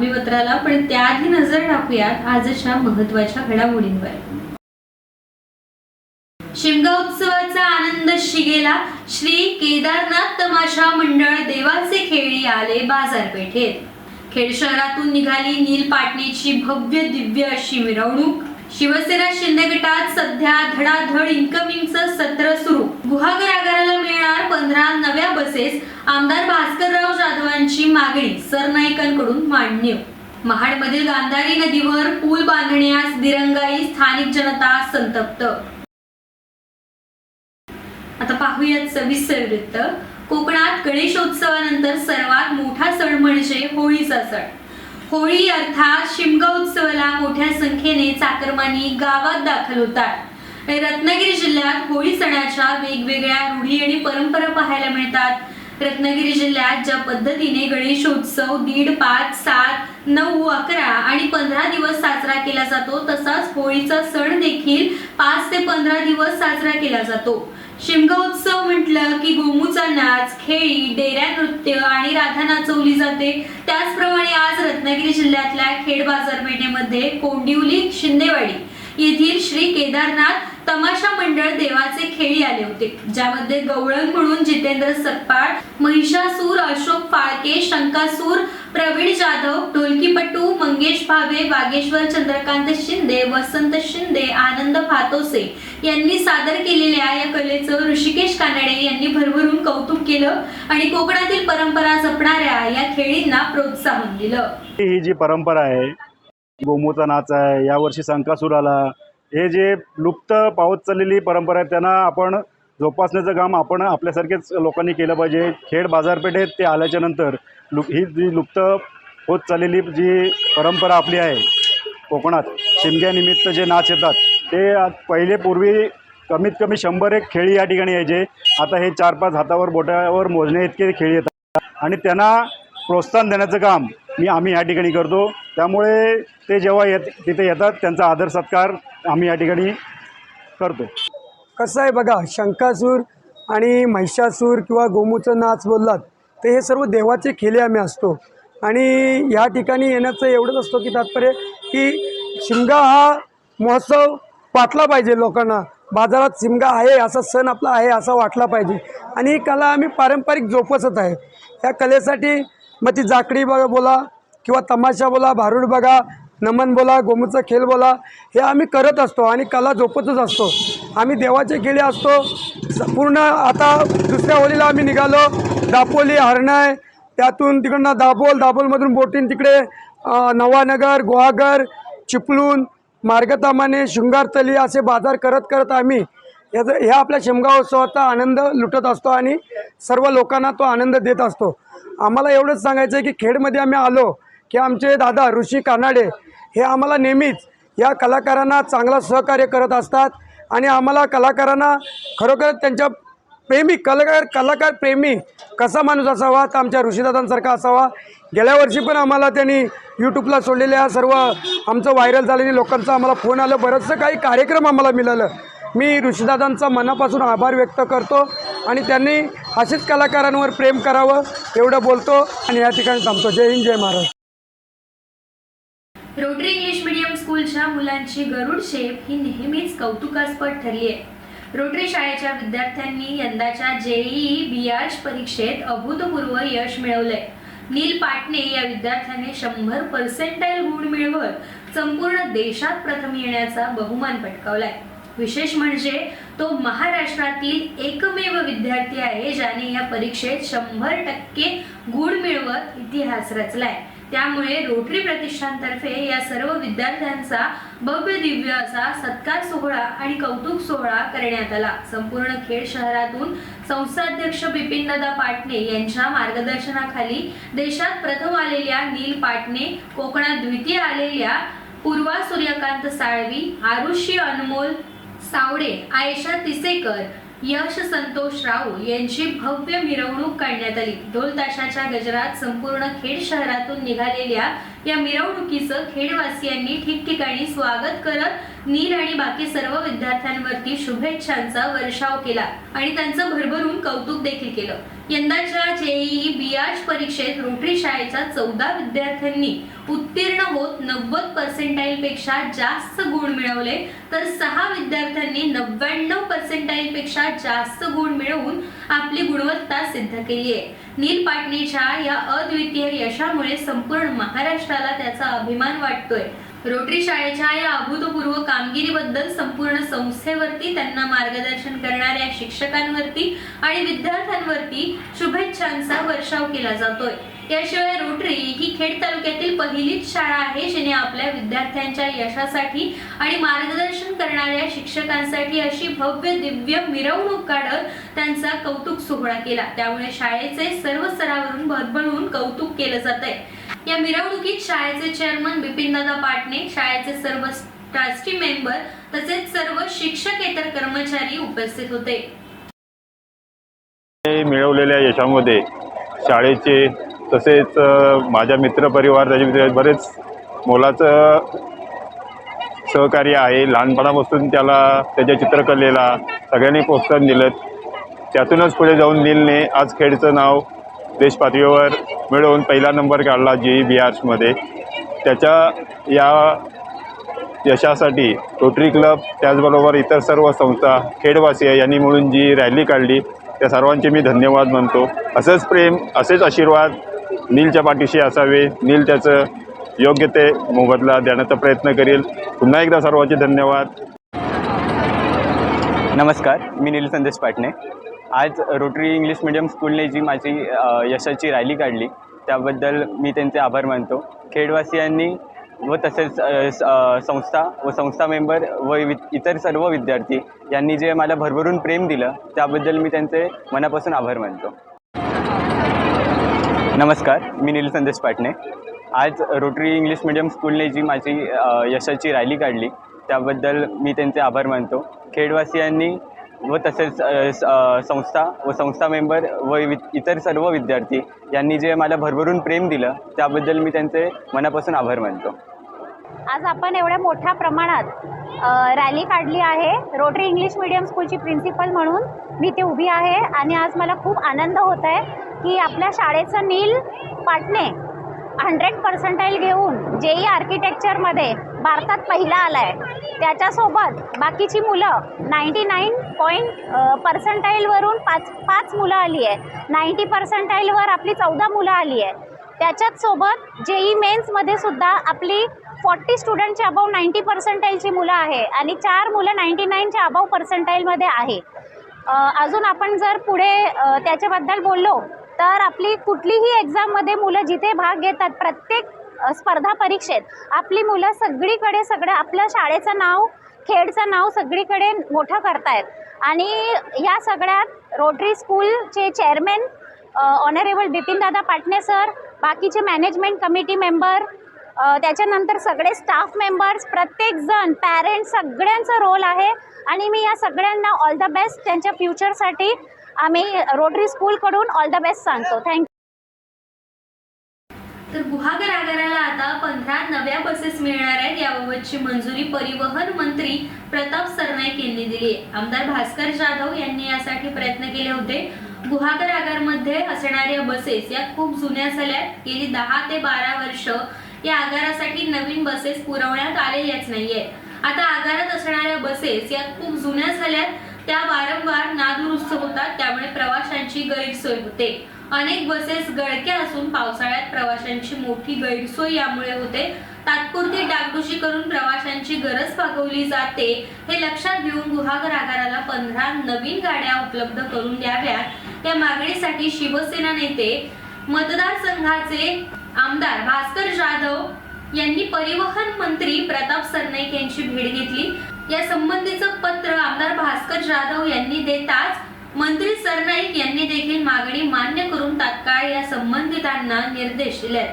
बातमीपत्राला पण त्याआधी नजर टाकूयात आजच्या महत्त्वाच्या घडामोडींवर. शिमगा उत्सवाचा आनंद शिगेला श्री केदारनाथ तमाशा मंडळ देवाचे खेळी आले बाजारपेठेत. खेड शहरातून निघाली नील पाटणीची भव्य दिव्य अशी मिरवणूक शिवसेना शिंदे गटात सध्या धडाधड इन्कमिंगचं सत्र सुरू. गुहागर आगाराला मिळणार पंधरा नव्या बसेस. आमदार भास्करराव जाधवांची मागणी सरनाईकांकडून मान्य महाडमधील गांधारी नदीवर पूल बांधण्यास दिरंगाई स्थानिक जनता संतप्त. आता पाहूयात सविस्तर वृत्त. कोकणात गणेशोत्सवानंतर सर्वात मोठा सण म्हणजे होळीचा सण. होळी अर्थात शिमगा उत्सवाला मोठ्या संख्येने चाकरमानी गावात दाखल होतात. रत्नागिरी जिल्ह्यात होळी सणाच्या वेगवेगळ्या रूढी आणि परंपरा पाहायला मिळतात. रत्नागिरी जिल्ह्यात ज्या पद्धतीने गणेशोत्सव दीड पाच सात नऊ अकरा आणि पंधरा दिवस साजरा केला जातो तसाच होळीचा सण देखील पाच ते पंधरा दिवस साजरा केला जातो. शिमगा उत्सव म्हटलं की गोमूचा नाच खेळी डेऱ्या नृत्य आणि राधा नाचवली जाते. त्याचप्रमाणे आज रत्नागिरी जिल्ह्यातल्या खेड बाजारपेठेमध्ये कोंडिवली शिंदेवाडी येथील श्री केदारनाथ तमाशा मंडळ देवाचे खेळी आले होते ज्यामध्ये गवळण म्हणून जितेंद्र सकपाळ महिषासूर अशोक फाळके शंकासूर प्रवीण जाधव ढोलकीपटू मंगेश भावे बागेश्वर चंद्रकांत शिंदे वसंत शिंदे आनंद फातोसे यांनी सादर केलेल्या या कलेचं ऋषिकेश कानडे यांनी भरभरून कौतुक केलं आणि कोकणातील परंपरा जपणाऱ्या या खेळींना प्रोत्साहन दिलं. ही जी परंपरा आहे गोमूचा नाच आहे यावर्षी संकासूर आला हे जे लुप्त पावत चाललेली परंपरा आहे त्यांना आपण जोपासण्याचं काम आपण आपल्यासारखेच लोकांनी केलं पाहिजे. खेड बाजारपेठेत ते आल्याच्यानंतर लु ही जी लुप्त होत चाललेली जी परंपरा आपली आहे कोकणात शिमग्यानिमित्त जे नाच येतात ते पहिले पूर्वी कमीत कमी शंभर एक खेळी या ठिकाणी यायचे. आता हे चार पाच हातावर बोटावर मोजण्या इतके खेळी येतात. आणि त्यांना प्रोत्साहन देण्याचं काम मी आम्ही या ठिकाणी करतो. त्यामुळे ते जेव्हा येत तिथे येतात त्यांचा आदर सत्कार आम्ही या ठिकाणी करतो. कसं आहे बघा शंकासूर आणि महिषासूर किंवा गोमूचं नाच बोललात तर हे सर्व देवाचे खेळे आम्ही असतो. आणि या ठिकाणी येण्याचं एवढंच असतो की तात्पर्य की शिमगा हा महोत्सव वाटला पाहिजे लोकांना. बाजारात शिमगा आहे असा सण आपला आहे असा वाटला पाहिजे. आणि ही कला आम्ही पारंपरिक जोपासत आहे. या कलेसाठी मग ती जाकडी बघा बोला किंवा तमाशा बोला भारूड बघा नमन बोला गोमूचा खेळ बोला हे आम्ही करत असतो आणि कला जोपतच असतो. आम्ही देवाचे खेळे असतो. पूर्ण आता दुसऱ्या होळीला आम्ही निघालो. दापोली हरणाय त्यातून तिकडनं दाभोल दाभोलमधून बोटीन तिकडे नवानगर गुहागर चिपळूण मार्गतामाने शृंगारतली असे बाजार करत करत आम्ही याचा ह्या आपल्या शिमगाव उत्सवाचा आनंद लुटत असतो आणि सर्व लोकांना तो आनंद देत असतो. आम्हाला एवढंच सांगायचं आहे की खेडमध्ये आम्ही आलो की आमचे दादा ऋषी कानाडे हे आम्हाला नेहमीच या कलाकारांना चांगला सहकार्य करत असतात आणि आम्हाला कलाकारांना खरोखर त्यांच्या प्रेमी कलाकार कलाकार प्रेमी कसा माणूस असावा तर आमच्या ऋषीदादांसारखा असावा. गेल्या वर्षी पण आम्हाला त्यांनी यूट्यूबला सोडलेल्या सर्व आमचं व्हायरल झालेली लोकांचा आम्हाला फोन आलं. बरंचसं काही कार्यक्रम आम्हाला मिळालं. मी ऋषीदादांचा मनापासून आभार व्यक्त करतो आणि त्यांनी असेच कलाकारांवर प्रेम करावं एवढं बोलतो आणि या ठिकाणी थांबतो. जय हिंद जय महाराष्ट्र. रोटरी इंग्लिश मीडियम स्कूलच्या मुलांची गरुड शेप ही नेहमीच कौतुकास्पद ठरली आहे. रोटरी शाळेच्या विद्यार्थ्यांनी यंदाच्या जेईई बियार्ज परीक्षेत अभूतपूर्व यश मिळवलंय. नील पाटणे या विद्यार्थ्याने शंभर पर्सेंटाईल गुण मिळवत संपूर्ण देशात प्रथम येण्याचा बहुमान पटकावलाय. विशेष म्हणजे तो महाराष्ट्रातील एकमेव विद्यार्थी आहे ज्याने या परीक्षेत शंभर टक्के गुण मिळवत इतिहास रचलाय. त्यामुळे रोटरी प्रतिष्ठानतर्फे या सर्व विद्यार्थ्यांचा भव्य दिव्य असा सत्कार सोहळा आणि कौतुक सोहळा करण्यात आला. संपूर्ण खेड शहरातून संस्थाध्यक्ष बिपिन दादा पाटणे यांच्या मार्गदर्शनाखाली देशात प्रथम आलेल्या नील पाटणे कोकणात द्वितीय आलेल्या पूर्वा सूर्यकांत साळवी आरुषी अनमोल सावडे आयशा तिसेकर यश संतोष राऊळ यांची भव्य मिरवणूक काढण्यात आली. ढोल ताशाच्या गजरात संपूर्ण खेड शहरातून निघालेल्या या मिरवणुकीचं खेडवासियांनी ठिकठिकाणी स्वागत करत नील आणि बाकी सर्व विद्यार्थ्यांवरती शुभेच्छांचा वर्षाव केला आणि त्यांचं भरभरून कौतुक देखील केलं. यंदाच्या जेईई बियाज परीक्षेत रोटरी शाळेच्या चौदा विद्यार्थ्यांनी उत्तीर्ण होत नव्वद पर्सेंटाईल पेक्षा जास्त गुण मिळवले तर सहा विद्यार्थ्यांनी नव्याण्णव पर्सेंटाईल पेक्षा जास्त गुण मिळवून आपली गुणवत्ता सिद्ध केली आहे नील पाटणेच्या या अद्वितीय यशामुळे संपूर्ण महाराष्ट्राला त्याचा अभिमान वाटतोय. रोटरी शाळेच्या या अभूतपूर्व कामगिरीबद्दल संपूर्ण संस्थेवरती त्यांना मार्गदर्शन करणाऱ्या शिक्षकांवरती आणि विद्यार्थ्यांवरती शुभेच्छांचा वर्षाव केला जातोय. याशिवाय रोटरी ही खेड तालुक्यातील पहिलीच शाळा आहे जिने आपल्या विद्यार्थ्यांच्या यशासाठी आणि मार्गदर्शन करणाऱ्या शिक्षकांसाठी अशी भव्य दिव्य मिरवणूक काढत त्यांचा कौतुक सोहळा केला. त्यामुळे शाळेचे सर्व स्तरावरून भरभरून कौतुक केलं जात आहे या मिरवणुकीत शाळेचे चेअरमन बिपिनदादा पाटणे शाळेचे सर्व ट्रस्टी मेंबर तसेच सर्व शिक्षकेतर कर्मचारी उपस्थित होते. मिळवलेल्या यशामध्ये शाळेचे तसेच माझ्या मित्रपरिवार त्याचे मित्र बरेच मोलाचं सहकार्य आहे. लहानपणापासून त्याला त्याच्या चित्रकलेला सगळ्यांनी प्रोत्साहन दिलं त्यातूनच पुढे जाऊन नीलने आज खेडचं नाव देशपातळीवर मिळवून पहिला नंबर काढला जी बी आर्ट्समध्ये. त्याच्या या यशासाठी रोटरी क्लब त्याचबरोबर इतर सर्व संस्था खेडवासीय यांनी मिळून जी रॅली काढली त्या सर्वांचे मी धन्यवाद मानतो. असंच प्रेम असेच आशीर्वाद नीलच्या पाठीशी असावे. नील त्याचं योग्य ते मोबदला देण्याचा प्रयत्न करेल. पुन्हा एकदा सर्वांचे धन्यवाद. नमस्कार मी नील संदेश पाटणे. आज रोटरी इंग्लिश मीडियम स्कूलने जी माझी यशाची रॅली काढली त्याबद्दल मी त्यांचे आभार मानतो. खेडवासियांनी व तसेच संस्था व संस्था मेंबर व इतर सर्व विद्यार्थी यांनी जे मला भरभरून प्रेम दिलं त्याबद्दल मी त्यांचे मनापासून आभार मानतो. नमस्कार मी नील संदेश पाटणे. आज रोटरी इंग्लिश मिडियम स्कूलने जी माझी यशाची रॅली काढली त्याबद्दल मी त्यांचे आभार मानतो. खेडवासियांनी व तसेच संस्था व संस्था मेंबर व वि- इतर सर्व विद्यार्थी यांनी जे मला भरभरून प्रेम दिलं त्याबद्दल मी त्यांचे मनापासून आभार मानतो. आज आपण एवढ्या मोठ्या प्रमाणात रॅली काढली आहे. रोटरी इंग्लिश मीडियम स्कूलची प्रिन्सिपल म्हणून मी ते उभी आहे आणि आज मला खूप आनंद होत आहे की आपल्या शाळेचं नील पाटणे हंड्रेड पर्सेंटाईल घेऊन जेई आर्किटेक्चरमध्ये भारतात पहिला आला आहे त्याच्यासोबत बाकीची मुलं नाईंटी नाईन पॉईंट पर्सेंटाईलवरून पाच पाच मुलं आली आहे. नाईंटी पर्सेंटाईलवर आपली चौदा मुलं आली आहे. त्याच्याच सोबत जेई मेन्समध्ये सुद्धा आपली फॉर्टी स्टुडंटच्या अबाव नाईंटी पर्सेंटाईलची मुलं आहे आणि चार मुलं नाईंटी नाईनच्या अबाव पर्सेंटाईलमध्ये आहे. अजून आपण जर पुढे त्याच्याबद्दल बोललो तर आपली कुठलीही एक्झाममध्ये मुलं जिथे भाग घेतात प्रत्येक स्पर्धा परीक्षेत आपली मुलं सगळीकडे सगळं आपल्या शाळेचं नाव खेडचं नाव सगळीकडे मोठं करतायत. आणि या सगळ्यात रोटरी स्कूलचे चेअरमॅन ऑनरेबल बिपिनदादा पाटणे सर बाकीचे मॅनेजमेंट कमिटी मेंबर त्याच्यानंतर सगळे स्टाफ मेंबर्स प्रत्येकजण पॅरेंट्स सगळ्यांचा रोल आहे. आणि मी या सगळ्यांना ऑल द बेस्ट त्यांच्या फ्युचरसाठी आम्ही रोटरी स्कूलकडून ऑल द बेस्ट सांगतो. थँक्यू तर गुहागर आगाराला आता पंधरा नव्या बसेस मिळणार आहेत. याबाबतची मंजुरी परिवहन मंत्री प्रताप सरनाईक यांनी दिली आहे. आमदार भास्कर जाधव यांनी यासाठी प्रयत्न केले होते. गुहागर आगारमध्ये असणाऱ्या बसेस या खूप जुन्या झाल्या गेली दहा ते बारा वर्ष या आगारासाठी नवीन बसेस पुरवण्यात आलेल्याच नाहीये आता आगारात असणाऱ्या बसेस या खूप जुन्या झाल्यात त्या वारंवार नादुरुस्त होतात त्यामुळे प्रवाशांची गैरसोय होते. अनेक बसेस गळक्या असून पावसाळ्यात प्रवाशांची मोठी गैरसोय यामुळे होते. तात्पुरती डागडुशी करून प्रवाशांची गरज भागवली जाते हे लक्षात घेऊन गुहागर आगाराला पंधरा नवीन गाड्या उपलब्ध करून द्याव्यात या मागणीसाठी शिवसेना नेते मतदारसंघाचे आमदार भास्कर जाधव यांनी परिवहन मंत्री प्रताप सरनाईक यांची भेट घेतली. या संबंधीचं पत्र आमदार भास्कर जाधव यांनी देताच मंत्री सरनाईक यांनी देखील मागणी मान्य करून तात्काळ या संबंधितांना निर्देश दिले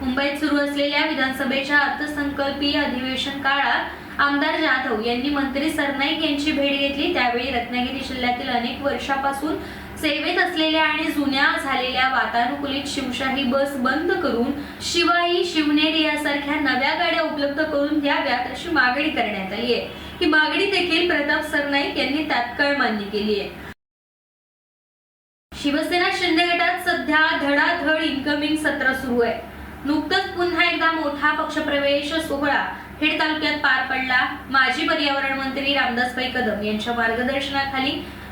मुंबईत सुरू असलेल्या विधानसभेच्या अर्थसंकल्पीय अधिवेशन काळात आमदार जाधव यांनी मंत्री सरनाईक यांची भेट घेतली. त्यावेळी रत्नागिरी जिल्ह्यातील अनेक वर्षापासून सेवेत असलेल्या आणि जुन्या झालेल्या वातानुकूलित शिवशाही बस बंद करून शिवाई शिवनेरी यासारख्या नव्या गाड्या उपलब्ध करून द्याव्यात अशी मागणी करण्यात आली आहे. ही मागणी देखील प्रताप सरनाईक यांनी तात्काळ मान्य केली आहे. शिवसेना शिंदे गटात सध्या धडाधड इन्कमिंग सत्र सुरू आहे. नुकतंच पुन्हा एकदा मोठा पक्षप्रवेश सोहळा खेड तालुक्यात पार पडला. माजी पर्यावरण मंत्री रामदासभाई कदम यांच्या मार्गदर्शनाखाली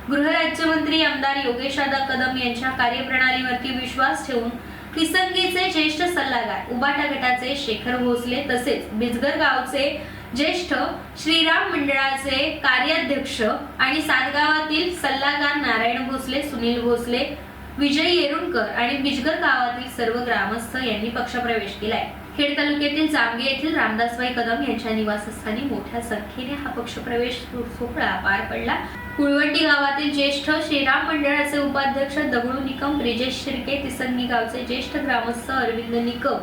गृहराज्यमंत्री आमदार योगेशादा कदम यांच्या कार्यप्रणालीवरती विश्वास ठेवून तिसंगीचे ज्येष्ठ सल्लागार उबाटा गटाचे शेखर भोसले तसेच बिजगर गावचे ज्येष्ठ श्रीराम मंडळाचे कार्याध्यक्ष आणि सातगावातील सल्लागार नारायण भोसले सुनील भोसले विजय येरुणकर आणि बिजगर गावातील सर्व ग्रामस्थ यांनी पक्षप्रवेश केलाय. खेड तालुक्यातील जामगे येथील रामदासबाई कदम यांच्या निवासस्थानी मोठ्या संख्येने हा पक्षप्रवेश सोहळा पार पडला. कुळवंडी गावातील ज्येष्ठ श्रीराम मंडळाचे उपाध्यक्ष दगडू निकम ब्रिजेश शिर्के तिसंगी गावचे ज्येष्ठ ग्रामस्थ अरविंद निकम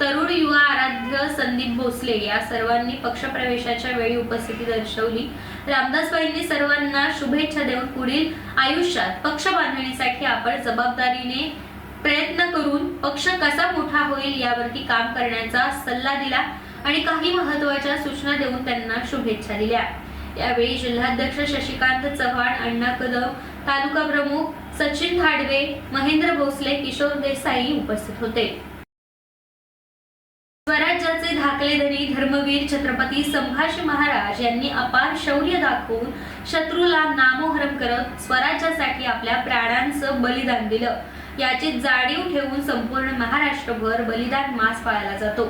तरुण युवा आराध्य संदीप भोसले या सर्वांनी पक्षप्रवेशाच्या वेळी उपस्थिती दर्शवली. रामदासबाईंनी सर्वांना शुभेच्छा देऊन पुढील आयुष्यात पक्ष बांधणीसाठी आपण जबाबदारीने प्रयत्न करून पक्ष कसा मोठा होईल यावरती काम करण्याचा सल्ला दिला आणि काही महत्त्वाच्या सूचना देऊन त्यांना शुभेच्छा दिल्या. यावेळी जिल्हाध्यक्ष शशिकांत चव्हाण अण्णा कदम तालुका प्रमुख सचिन थाडवे महेंद्र भोसले किशोर देसाई उपस्थित होते. कलेधरी धर्मवीर छत्रपती संभाजी महाराज यांनी अपार शौर्य दाखवून शत्रूला नामोहरम करत स्वराज्यासाठी आपल्या प्राणांचं बलिदान दिलं. याची जाणीव ठेवून संपूर्ण महाराष्ट्रभर बलिदान मास पाळला जातो.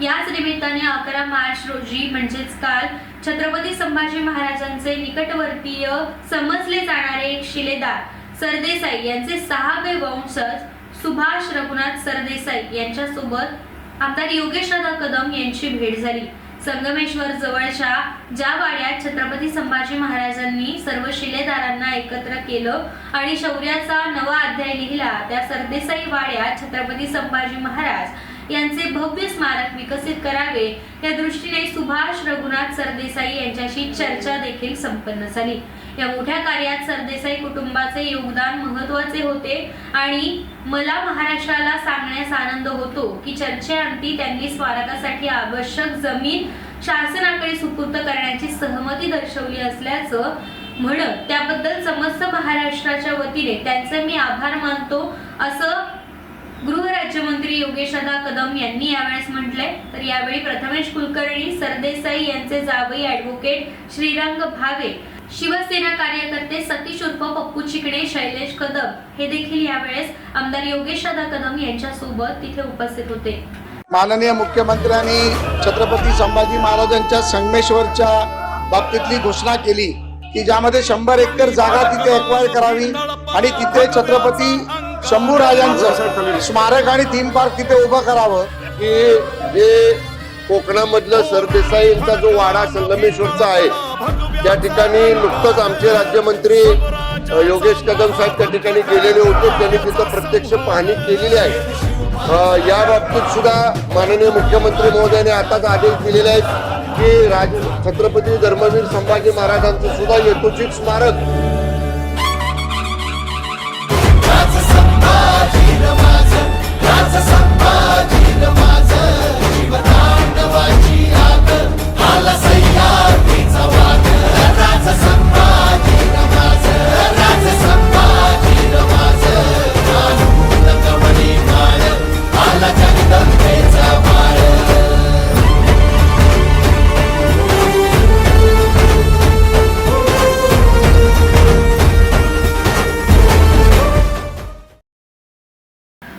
याच निमित्ताने अकरा मार्च रोजी म्हणजेच काल छत्रपती संभाजी महाराजांचे निकटवर्तीय समजले जाणारे एक शिलेदार सरदेसाई यांचे सहावे वंशज सुभाष रघुनाथ सरदेसाई यांच्यासोबत आमदार योगेशदादा कदम यांची भेट झाली. संगमेश्वर जवळच्या ज्या वाड्यात छत्रपती संभाजी महाराजांनी सर्व शिलेदारांना एकत्र केलं आणि शौर्याचा नवा अध्याय लिहिला त्या सरदेसाई वाड्यात छत्रपती संभाजी महाराज यांचे भव्य स्मारक विकसित करावे या दृष्टीने सुभाष रघुनाथ सरदेसाई यांच्याशी चर्चा देखील संपन्न झाली. या मोठ्या कार्यात सरदेसाई कुटुंबाचे योगदान महत्त्वाचे होते आणि मला महाराष्ट्राला सांगण्यास आनंद होतो की चर्चेअंती त्यांनी स्मारकासाठी आवश्यक जमीन शासनाकडे सुपूर्द करण्याची सहमती दर्शवली असल्याचं म्हणत त्याबद्दल समस्त महाराष्ट्राच्या वतीने त्यांचे मी आभार मानतो असं गृहराज्यमंत्री योगेशदा कदम यांनी यावेळेस म्हटलंय. तर यावेळी प्रथमेश कुलकर्णी सरदेसाई यांचे जावई ऍडव्होकेट श्रीरंग भावे शिवसेना कार्यकर्ते सतीश उर्फ पप्पू चिकणे शैलेश कदम हे देखील यावेळेस आमदार योगेशदा कदम यांच्या सोबत तिथे उपस्थित होते. माननीय मुख्यमंत्र्यांनी छत्रपती संभाजी महाराजांच्या संगमेश्वरच्या बाबतीतली घोषणा केली की ज्यामध्ये शंभर एकर जागा तिथे एक्वायर करावी आणि तिथे छत्रपती शंभू राजांचं स्मारक आणि थीम पार्क तिथे उभं करावं. की जे कोकणामधलं सरदेसाई यांचा जो वाडा संगमेश्वरचा आहे त्या ठिकाणी नुकतंच आमचे राज्यमंत्री योगेश कदम साहेब त्या ठिकाणी गेलेले होते. त्यांनी तिथं प्रत्यक्ष पाहणी केलेली आहे. या बाबतीत सुद्धा माननीय मुख्यमंत्री महोदयाने आताच आदेश दिलेले आहेत की राज छत्रपती धर्मवीर संभाजी महाराजांचं सुद्धा येतोचित स्मारक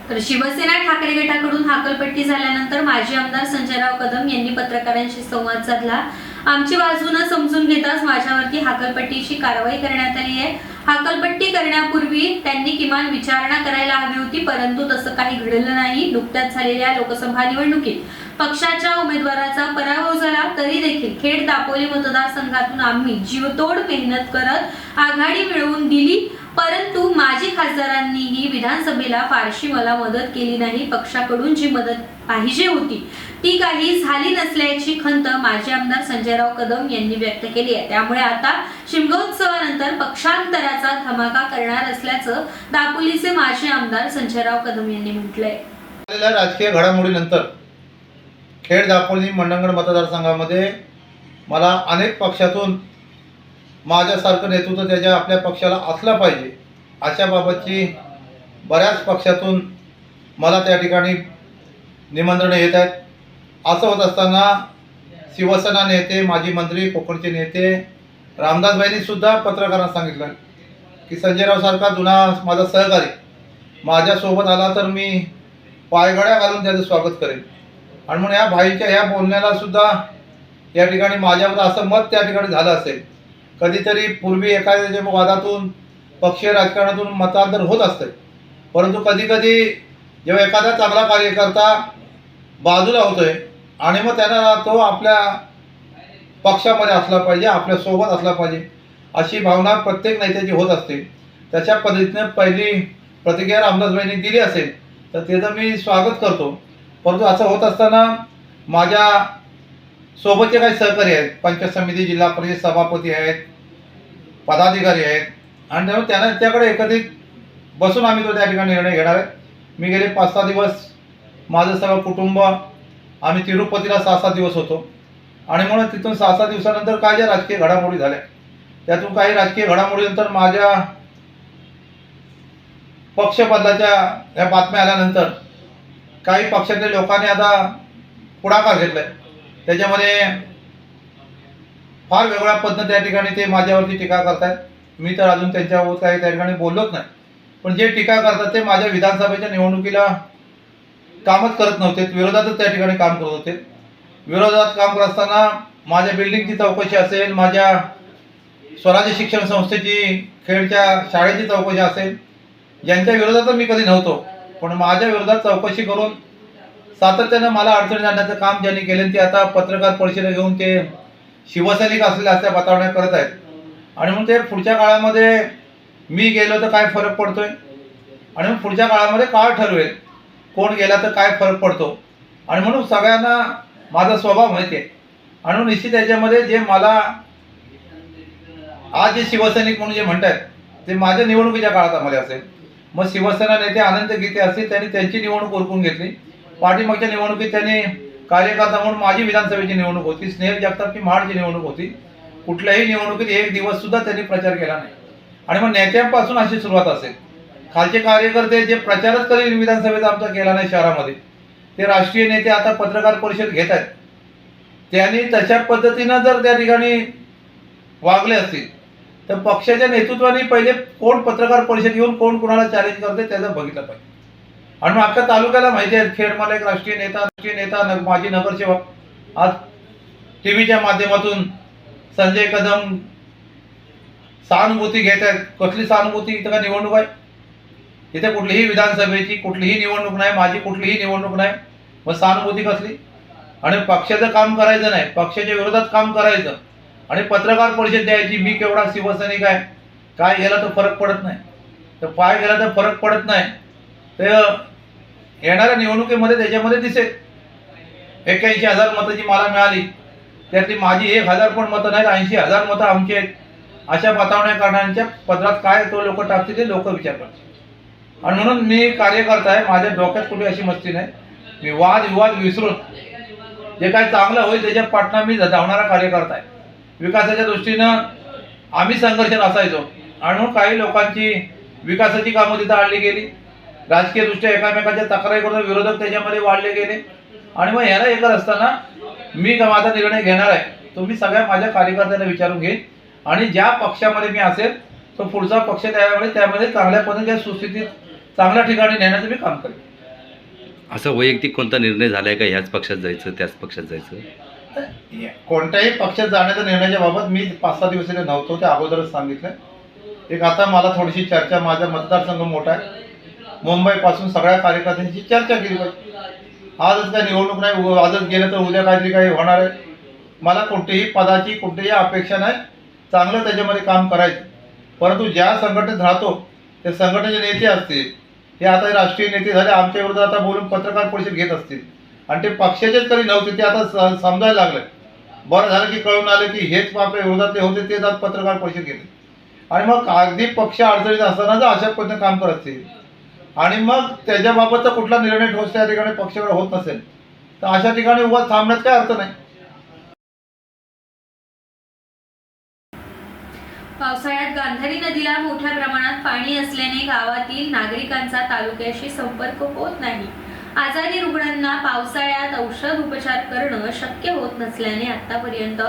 तर शिवसेना ठाकरे गटाकडून हाकलपट्टी झाल्यानंतर माजी आमदार संजयराव कदम यांनी पत्रकारांशी संवाद साधला. आमची बाजू न समजून घेताच माझ्यावरती हाकलपट्टीची कारवाई करण्यात आली आहे. हाकलपट्टी करण्यापूर्वी त्यांनी किमान विचारणा करायला हवी होती परंतु तसं काही घडलं नाही. नुकत्याच झालेल्या लोकसभा निवडणुकीत पक्षाच्या उमेदवाराचा पराभव झाला. तरी देखील खेड दापोली मतदारसंघातून आम्ही जीवतोड मेहनत करत आघाडी मिळवून दिली. परंतु माजी खासदारांनीही विधानसभेला फारशी मला मदत केली नाही पक्षाकडून जी मदत पाहिजे होती ती काही झाली नसल्याची खंत माजी आमदार संजयराव कदम यांनी व्यक्त केली आहे. त्यामुळे आता शिमगोत्सवानंतर पक्षांतराचा धमाका करणार असल्याचं दापोलीचे माजी आमदार संजयराव कदम यांनी म्हटलंय. राजकीय घडामोडीनंतर खेड दापोली मंडणगड मतदारसंघामध्ये मला अनेक पक्षातून माझ्यासारखं नेतृत्व त्याच्या आपल्या पक्षाला असलं पाहिजे. अशाबाबतची बऱ्याच पक्षातून मला त्या ठिकाणी निमंत्रणं येत आहेत. असं होत असताना शिवसेना नेते माजी मंत्री कोकणचे नेते रामदासबाईंनीसुद्धा पत्रकारांना सांगितलं की संजयरावसारखा जुना माझा सहकारी माझ्यासोबत आला तर मी पायघड्या घालून त्याचं स्वागत करेन. आणि म्हणून या भाईच्या ह्या बोलण्यालासुद्धा या ठिकाणी माझ्यावर असं मत त्या ठिकाणी झालं असेल. कधीतरी पूर्वी एखाद्या वादातून पक्षीय राजकारणातून मतांतर होत असते परंतु कधीकधी जेव्हा एखादा चांगला कार्यकर्ता बाजूला होतोय आणि मग त्यांना तो आपल्या पक्षामध्ये असला पाहिजे आपल्यासोबत असला पाहिजे अशी भावना प्रत्येक नेत्याची होत असते. त्याच्या पद्धतीने पहिली प्रतिक्रिया रामदासबाईंनी दिली असेल तर त्याचं मी स्वागत करतो. परंतु असं होत असताना माझ्या सोबतचे काही सहकारी आहेत पंचायत समिती जिल्हा परिषद सभापती आहेत पदाधिकारी आहेत. आणि त्यामुळे त्यांना त्याकडे एकत्रित बसून आम्ही तो त्या ठिकाणी निर्णय घेणार आहे. मी गेले पाच सहा दिवस माझं सगळं कुटुंब आम्ही तिरुपतीला सहा सात दिवस होतो. आणि म्हणून तिथून सहा सात दिवसानंतर काय ज्या राजकीय घडामोडी झाल्या त्यातून काही राजकीय घडामोडीनंतर माझ्या पक्ष बदलाच्या या बातम्या आल्यानंतर काही पक्षातल्या लोकांनी आता पुढाकार घेतलाय. त्याच्यामध्ये फार वेगळ्या पद्धतीने त्या ठिकाणी ते माझ्यावरती टीका करतायत. मी तर अजून त्यांच्यावर काही त्या ठिकाणी बोललोच नाही. पण जे टीका करतात ते माझ्या विधानसभेच्या निवडणुकीला कामच करत नव्हते. विरोधातच त्या ठिकाणी काम करत होते. विरोधात काम करत असताना माझ्या बिल्डिंगची चौकशी असेल माझ्या स्वराज्य शिक्षण संस्थेची खेळच्या शाळेची चौकशी असेल ज्यांच्या विरोधात मी कधी नव्हतो. पण माझ्या विरोधात चौकशी करून सातत्यानं मला अडचणी आणण्याचं काम ज्यांनी केलं ते आता पत्रकार परिषद घेऊन ते शिवसैनिक असलेल्या असल्या वातावरणात करत आहेत. आणि म्हणून ते पुढच्या काळामध्ये मी गेलो तर काय फरक पडतोय? आणि मग पुढच्या काळामध्ये काळ ठरवेल. कोण गेला तर काय फरक पडतो? आणि म्हणून सगळ्यांना माझा स्वभाव माहिती आहे. आणि निश्चित याच्यामध्ये जे मला आज जे शिवसैनिक म्हणून जे म्हणतात ते माझ्या निवडणुकीच्या काळामध्ये असेल. मग शिवसेना नेते आनंद गीते असतील त्यांनी त्यांची निवडणूक ओळखून घेतली. पाठीमागच्या निवडणुकीत त्यांनी कार्यकर्ता म्हणून माझी विधानसभेची निवडणूक होती. स्नेहल जगतापची महाडची निवडणूक होती. कुठल्याही निवडणुकीत एक दिवस सुद्धा त्यांनी प्रचार केला नाही. आणि मग नेत्यांपासून अशी सुरुवात असेल. खालचे कार्यकर्ते जे प्रचारच कधी विधानसभेचा आमचा केला नाही शहरामध्ये ते राष्ट्रीय नेते आता पत्रकार परिषद घेत आहेत. त्यांनी तशा पद्धतीनं जर त्या ठिकाणी वागले असतील तर पक्षाच्या नेतृत्वाने पहिले कोण पत्रकार परिषद घेऊन कोण कोणाला चॅलेंज करते त्याचं बघितलं पाहिजे. आणि मग अख्खा तालुक्याला माहिती आहे खेडमाला एक राष्ट्रीय नेता राष्ट्रीय नेता न- माजी नगरसेवक. आज टी व्हीच्या माध्यमातून संजय कदम सहानुभूती घेत आहेत. कसली सहानुभूती? इथं का निवडणूक आहे? इथे कुठलीही विधानसभेची कुठलीही निवडणूक नाही माझी कुठलीही निवडणूक नाही. मग सहानुभूती कसली? आणि पक्षाचं काम करायचं नाही पक्षाच्या विरोधात काम करायचं. आणि पत्रकार परिषद द्यायची मी केवढा शिवसैनिक आहे काय गेला तर फरक पडत नाही. तर पाय गेला तर फरक पडत नाही. तर येणाऱ्या निवडणुकीमध्ये त्याच्यामध्ये दिसेल. एक्क्याऐंशी हजार मतं जी मला मिळाली त्यातली माझी एक हजार पण मतं नाहीत ऐंशी हजार मतं आमची आहेत. अशा बतावण्या करणाऱ्यांच्या पदरात काय तो लोक टाकतील ते लोक विचार करतील आणि म्हणून मी कार्यकर्ता आहे माझ्या डोक्यात कुठे अशी मस्ती नाही. मी वाद विवाद विसरून जे काय चांगलं होईल त्याच्या पाठना मी धावणारा कार्यकर्ता आहे. विकासाच्या दृष्टीनं आम्ही संघर्षात असायचो. आणि काही लोकांची विकासाची कामं तिथं आणली गेली. राजकीयदृष्ट्या एकामेकांच्या तक्रारी करून विरोधक त्याच्यामध्ये वाढले गेले. आणि मग ह्याला एकच असताना मी माझा निर्णय घेणार आहे. तो मी सगळ्या माझ्या कार्यकर्त्यांना विचारून घेईन. आणि ज्या पक्षामध्ये मी असेल तो पुढचा पक्ष त्यावेळेस त्यामध्ये चांगल्या पद्धतीच्या सुस्थितीत चांगल्या ठिकाणी नेण्याचं मी काम करेन. असं वैयक्तिक कोणता निर्णय झालाय का? ह्याच पक्षात जायचं त्याच पक्षात जायचं? कोणत्याही पक्षात जाण्याच्या निर्णयाच्या बाबत मी पाच सहा दिवस नव्हतो ते अगोदरच सांगितलं एक आता मला थोडीशी चर्चा माझा मतदारसंघ मोठा आहे. मुंबईपासून सगळ्या कार्यकर्त्यांची चर्चा केली पाहिजे. आजच काय निवडणूक नाही आजच गेलं तर उद्या काहीतरी काही होणार आहे. मला कोणतीही पदाची कोणतीही अपेक्षा नाही. चांगलं त्याच्यामध्ये काम करायचं. परंतु ज्या संघटनेत राहतो त्या संघटनेचे नेते असतील हे आता राष्ट्रीय नेते झाले आमच्या विरोधात आता बोलून पत्रकार परिषद घेत असतील. आणि ते पक्षाचेच कधी नव्हते ते आता स- समजायला लागले. बरं झालं की कळून आलं की हेच आपल्या विरोधातले होते तेच आज पत्रकार परिषद घेतले. आणि मग अगदी पक्ष अडचणीत असताना जर अशा पद्धतीने काम करत असतील आणि मग त्याच्याबाबतचा कुठला निर्णय ठोस त्या ठिकाणी पक्षाकडे होत नसेल तर अशा ठिकाणी उभा थांबण्यात काय अर्थ नाही. पावसाळ्यात गांधारी नदीला मोठ्या प्रमाणात पाणी असल्याने गावातील नागरिकांचा तालुक्याशी संपर्क होत नाही. आजारी रुग्णांना पावसाळ्यात औषध उपचार करणं शक्य होत नसल्याने आतापर्यंत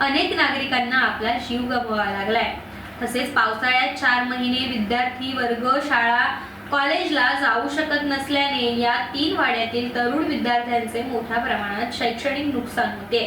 अनेक नागरिकांना आपला जीव गमवावा लागलाय. तसेच पावसाळ्यात चार महिने विद्यार्थी वर्ग शाळा कॉलेजला जाऊ शकत नसल्याने या तीन वाड्यातील तरुण विद्यार्थ्यांचे मोठ्या प्रमाणात शैक्षणिक नुकसान होते.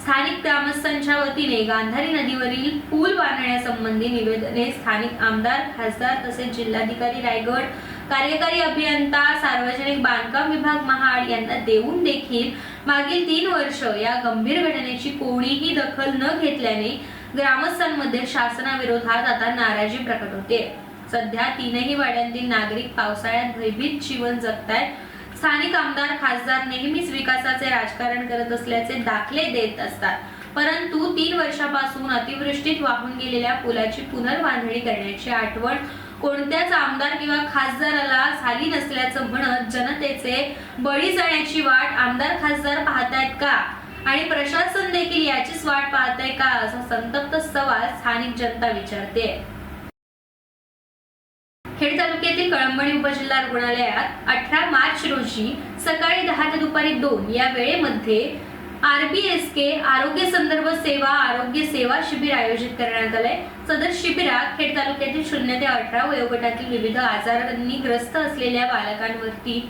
स्थानिक ग्रामस्थांच्या वतीने गांधारी नदीवरील पूल बांधण्यासंबंधी निवेदने स्थानिक आमदार खासदार तसेच जिल्हाधिकारी रायगड कार्यकारी अभियंता सार्वजनिक बांधकाम विभाग महाड यांना देऊन देखील मागील तीन वर्ष या गंभीर घटनेची कोणीही दखल न घेतल्याने ग्रामस्थांमध्ये शासनाविरोधात आता नाराजी प्रकट होते. सध्या तीनही वाड्यांतील नागरिक पावसाळ्यात भयभीत जीवन जगतायत. स्थानिक आमदार खासदार नेहमीच विकासाचे राजकारण करत असल्याचे दाखले देत असतात. परंतु तीन वर्षापासून अतिवृष्टीत वाहून गेलेल्या पुलाची पुनर्बांधणी करण्याची आठवण कोणत्याच आमदार किंवा खासदाराला झाली नसल्याचं म्हणत जनतेचे बळी जाण्याची वाट आमदार खासदार पाहतायत का? आणि प्रशासन देखील याचीच वाट पाहताय का? असा संतप्त सवाल स्थानिक जनता विचारते खेड तालुक्यातील कळंबणी उपजिल्हा रुग्णालयात अठरा मार्च रोजी सकाळी दहा ते दुपारी दोन या वेळेमध्ये आरबीएसके आरोग्य संदर्भ सेवा आरोग्य सेवा शिबिर आयोजित करण्यात आलंय. सदर शिबिरात खेड तालुक्यातील शून्य ते अठरा वयोगटातील विविध आजारांनी ग्रस्त असलेल्या बालकांवरती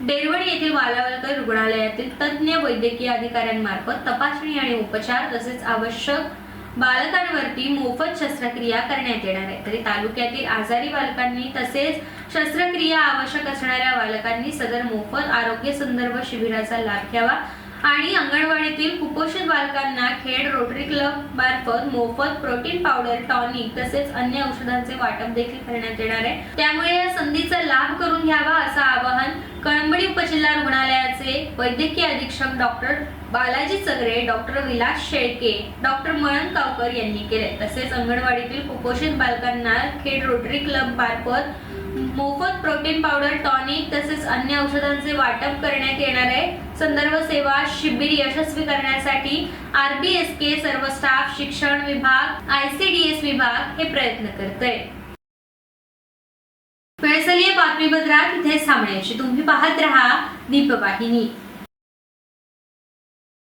डेरवडी येथील बालावलकर रुग्णालयातील तज्ज्ञ वैद्यकीय अधिकाऱ्यांमार्फत तपासणी आणि उपचार तसेच आवश्यक बालकांवरती मोफत शस्त्रक्रिया करण्यात येणार आहे. तरी तालुक्यातील आजारी बालकांनी तसेच शस्त्रक्रिया आवश्यक असणाऱ्या बालकांनी सदर मोफत आरोग्य संदर्भ शिबिराचा लाभ घ्यावा आणि अंगणवाडीतील कुपोषित बालकांना खेड रोटरी क्लब मार्फत मोफत प्रोटीन पावडर टॉनिक तसेच अन्य औषधांचे वाटप देखील करण्यात येणार आहे. त्यामुळे या संधीचा लाभ करून घ्यावा असं आवाहन कळंबडी उपजिल्हा रुग्णालयाचे वैद्यकीय अधीक्षक doctor Balaji Chagare doctor Vilas Shelke doctor Mayank Gavkar यांनी केले. तसेच अंगणवाडीतील कुपोषित बालकांना खेड रोटरी क्लब मार्फत मोफत प्रोटीन पावडर टॉनिक तसेच अन्य औषधांचे वाटप करण्यात येणार आहे. संदर्भ सेवा शिबिर यशस्वी करण्यासाठी आरबीएसके सर्व स्टाफ शिक्षण विभाग आयसीडीएस विभाग हे प्रयत्न करतोय. फैसलीय बातमीपत्रात इथे थांबण्याची. तुम्ही पाहत रहा दीपवाहिनी.